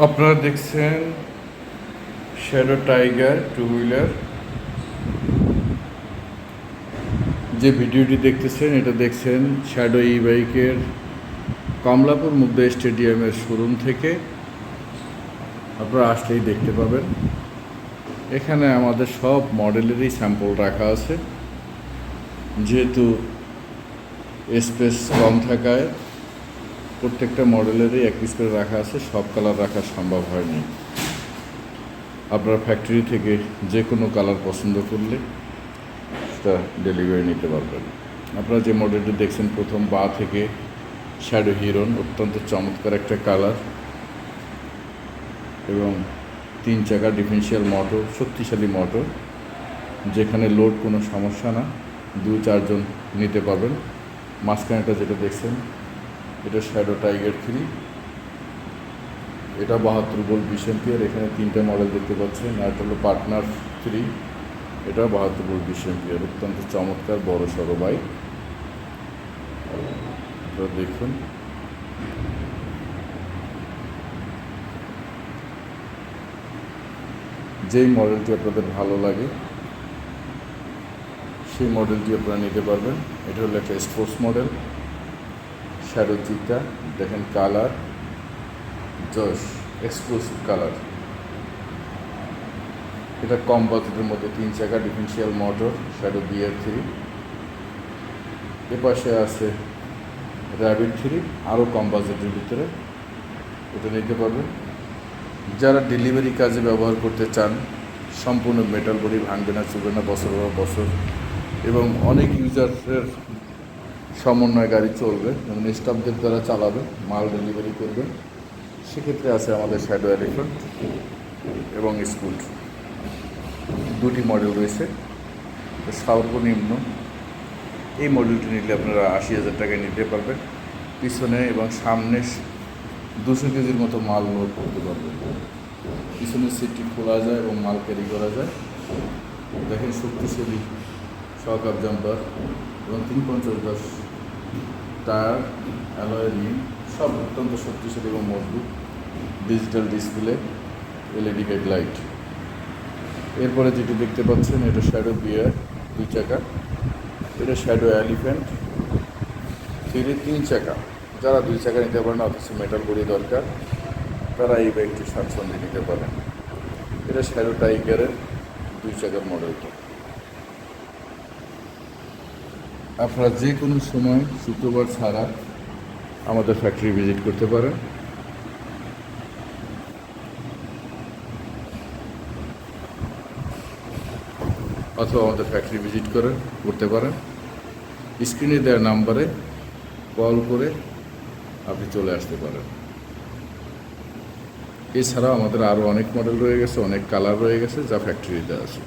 আপনারা দেখছেন shadow tiger two wheeler যে ভিডিওটি দেখতেছেন, এটা দেখছেন শ্যাডো ই বাইকের কমলাপুর মুগ্ধা স্টেডিয়ামের শোরুম থেকে। আপনারা আসলেই দেখতে পাবেন। এখানে আমাদের সব মডেলেরই স্যাম্পল রাখা আছে। যেহেতু স্পেস কম থাকায়। প্রত্যেকটা মডেলেরই এক পিস করে রাখা আছে, সব কালার রাখা সম্ভব হয়নি। আপনার ফ্যাক্টরি থেকে যে কোনো কালার পছন্দ করলে সেটা ডেলিভারি নিতে পারবেন। আপনারা যে মডেলটি দেখছেন, প্রথম বা থেকে শ্যাডো হিরন অত্যন্ত চমৎকার একটা কালার এবং তিন চাকা ডিফেন্সিয়াল মোটর শক্তিশালী মোটর যেখানে লোড কোনো সমস্যা না দু চারজন নিতে পারবেন। মাঝখানেটা যেটা দেখছেন এটা শ্যাডো টাইগার থ্রি এটা বাহাত্তর বোল্ট বিশ এম্পিয়ার এখানে তিনটে মডেল দেখতে পাচ্ছেন। আর এটা হলো পার্টনার থ্রি এটা বাহাত্তর বোল্ট বিশ এম্পিয়ার অত্যন্ত চমৎকার, বড়, সড়ো বাইক দেখুন। যেই মডেলটি আপনাদের ভালো লাগে, সেই মডেলটি আপনারা নিতে পারবেন। এটা হলো একটা স্পোর্টস মডেল শ্যাডো চিতা দেখেন কালার জস এক্সক্লুসিভ কালার এটা কম বাজেটের মধ্যে তিন চাকা differential motor shadow bear three এপাশে আছে র্যাবিট থ্রি আরও কম বাজেটের ভিতরে। এটা নিতে পারবেন। যারা ডেলিভারি কাজে ব্যবহার করতে চান, সম্পূর্ণ মেটাল বডি ভাঙবে না চুবে না, বছর বছর। এবং অনেক ইউজারের সমন্বয় গাড়ি চলবে এবং স্টাফদের দ্বারা চালাবে, মাল ডেলিভারি করবে। সেক্ষেত্রে আছে আমাদের শ্যাডো এলিফেন্ট এবং স্কুল দুটি মডেল রয়েছে, সর্বনিম্ন। এই মডেলটি নিলে আপনারা আশি হাজার টাকায় নিতে পারবেন। পিছনে এবং সামনে দুশো কেজির মতো মাল লোড করতে পারবেন। পিছনের সিটটি খোলা যায় এবং মাল ক্যারি করা যায়। দেখেন শক্তিশালী শক আপ জাম্পার এবং তিন পঞ্চাশ দশ টায়ার অ্যালয় রিং সব অত্যন্ত শক্তিশালী এবং মজবুত। Digital display LED guide light এরপরে যেটি দেখতে পাচ্ছেন, এটা শ্যাডো বিয়ার দুই চাকা। এটা শ্যাডো অ্যালিফ্যান্ট থ্রি তিন চাকা। যারা দুই চাকা নিতে পারেন অথচ মেটাল বডি দরকার, তারা এই বাইকটি স্বাচ্ছন্দ্যে নিতে পারেন। এটা শ্যাডো টাইগারের দুই চাকার মডেলটা আপনারা যে কোনো সময় শুক্রবার ছাড়া আমাদের ফ্যাক্টরি ভিজিট করতে পারেন। অথবা আমাদের ফ্যাক্টরি ভিজিট করে করতে পারেন। স্ক্রিনে দেওয়া নাম্বারে কল করে আপনি চলে আসতে পারেন। এছাড়াও আমাদের আরও অনেক মডেল রয়ে গেছে, অনেক কালার রয়ে গেছে যা ফ্যাক্টরিতে আছে।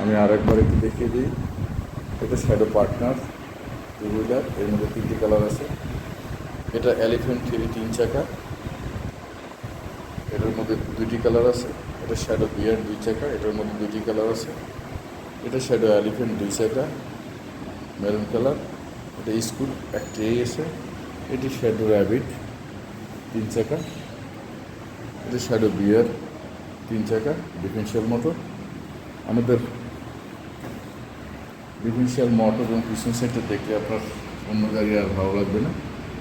আমি আর একবার একটু দেখিয়ে দিই। এটা শ্যাডো পার্টনার টু হুইলার এর মধ্যে তিনটি কালার আছে। এটা এলিফেন্ট থ্রি তিন চাকা। এটার মধ্যে দুইটি কালার আছে। এটা শ্যাডো বিয়ার দুই চাকা, এটার মধ্যে দুইটি কালার আছে। এটা শ্যাডো এলিফেন্ট দুই চাকা মেরুন কালার এটা স্কুল একটি এই আছে। এটি শ্যাডো র্যাবিট তিন চাকা। এটা শ্যাডো বিয়ার তিন চাকা ডিফেন্সিয়াল মোটর আমাদের ডিফেন্সিয়াল মোটর এবং পিছন সাইডটা দেখলে আপনার অন্য গাড়ি আর ভালো লাগবে না।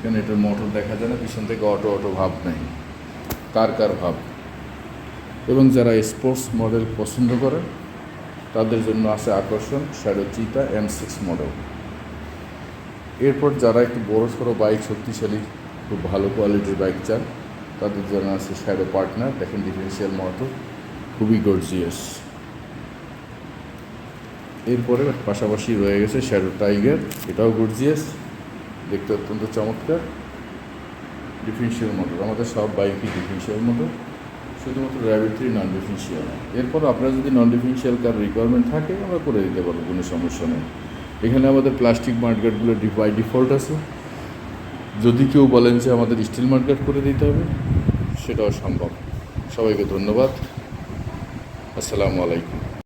কেন এটার মোটর দেখা যায় না, পিছন থেকে অটো অটো ভাব নেই। কার কার ভাব? এবং যারা স্পোর্টস মডেল পছন্দ করে, তাদের জন্য আছে আকর্ষণ শ্যাডো চিতা এম সিক্স মডেল এরপর যারা একটু বড়ো সড়ো বাইক শক্তিশালী, খুব ভালো কোয়ালিটির বাইক চান, তাদের জন্য আছে শ্যাডো পার্টনার দেখেন ডিফারেন্সিয়াল মোটর খুবই গর্জিয়াস এরপরে পাশাপাশি রয়ে গেছে শ্যাডো টাইগার এটাও গর্জিয়াস দেখতে অত্যন্ত চমৎকার। ডিফেন্সিয়াল মোটর আমাদের সব বাইকই ডিফেন্সিয়াল মোটর শুধুমাত্র র্যাবিট থ্রি নন ডিফেন্সিয়াল এরপর আপনার যদি নন ডিফেন্সিয়াল কার রিকোয়ারমেন্ট থাকে, আমরা করে দিতে পারব, কোনো সমস্যা নেই। এখানে আমাদের প্লাস্টিক মার্কেটগুলো বাই ডিফল্ট আছে। যদি কেউ বলেন যে আমাদের স্টিল মার্কেট করে দিতে হবে, সেটাও সম্ভব। সবাইকে ধন্যবাদ। আসসালামু আলাইকুম।